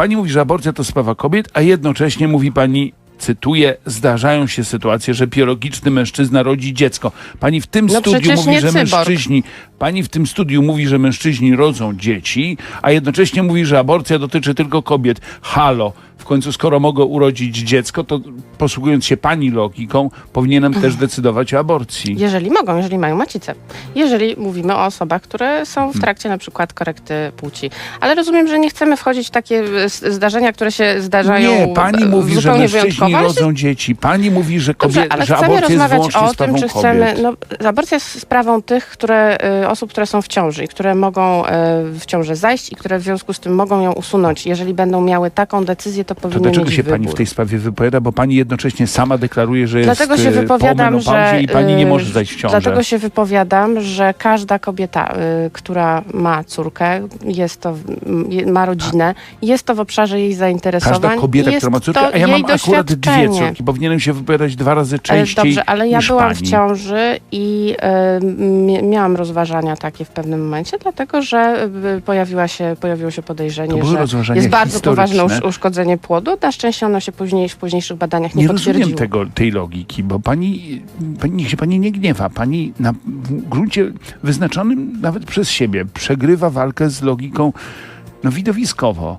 Pani mówi, że aborcja to sprawa kobiet, a jednocześnie mówi pani, cytuję, zdarzają się sytuacje, że biologiczny mężczyzna rodzi dziecko. Pani w tym No studiu mówi, że cyborg. mężczyźni, pani w tym studiu mówi, że mężczyźni rodzą dzieci, a jednocześnie mówi, że aborcja dotyczy tylko kobiet. Halo. W końcu, skoro mogę urodzić dziecko, to posługując się pani logiką, powinienem też decydować o aborcji. Jeżeli mogą, jeżeli mają macicę. Jeżeli mówimy o osobach, które są w trakcie na przykład korekty płci. Ale rozumiem, że nie chcemy wchodzić w takie e, zdarzenia, które się zdarzają Nie, pani e, mówi, że mężczyźni rodzą dzieci. Pani mówi, że, Dobrze, kobie, ale że chcemy rozmawiać o tym, czy chcemy. No, aborcja jest sprawą tych, które, y, osób, które są w ciąży i które mogą y, w ciążę zajść i które w związku z tym mogą ją usunąć. Jeżeli będą miały taką decyzję, to To powinny dlaczego się wybór. pani w tej sprawie wypowiada? Bo pani jednocześnie sama deklaruje, że Dlatego jest się e, po wypowiadam, menopauzie że i pani nie y, może zajść w ciążę. Dlatego się wypowiadam, że każda kobieta, y, która ma córkę, jest to, je- ma rodzinę, jest to w obszarze jej zainteresowań. Każda kobieta, która ma córkę, to a ja mam akurat dwie córki. Powinienem się wypowiadać dwa razy E, częściej Dobrze, ale ja byłam pani. w ciąży i e, mi- miałam rozważania takie w pewnym momencie, dlatego że e, pojawiła się, pojawiło się To podejrzenie, że jest bardzo poważne uszkodzenie płodu. Na szczęście ono się później w późniejszych badaniach nie, Nie potwierdziło. rozumiem tego, tej logiki, bo pani, pani, niech się pani nie gniewa. Pani na w gruncie wyznaczonym nawet przez siebie przegrywa walkę z logiką no, widowiskowo.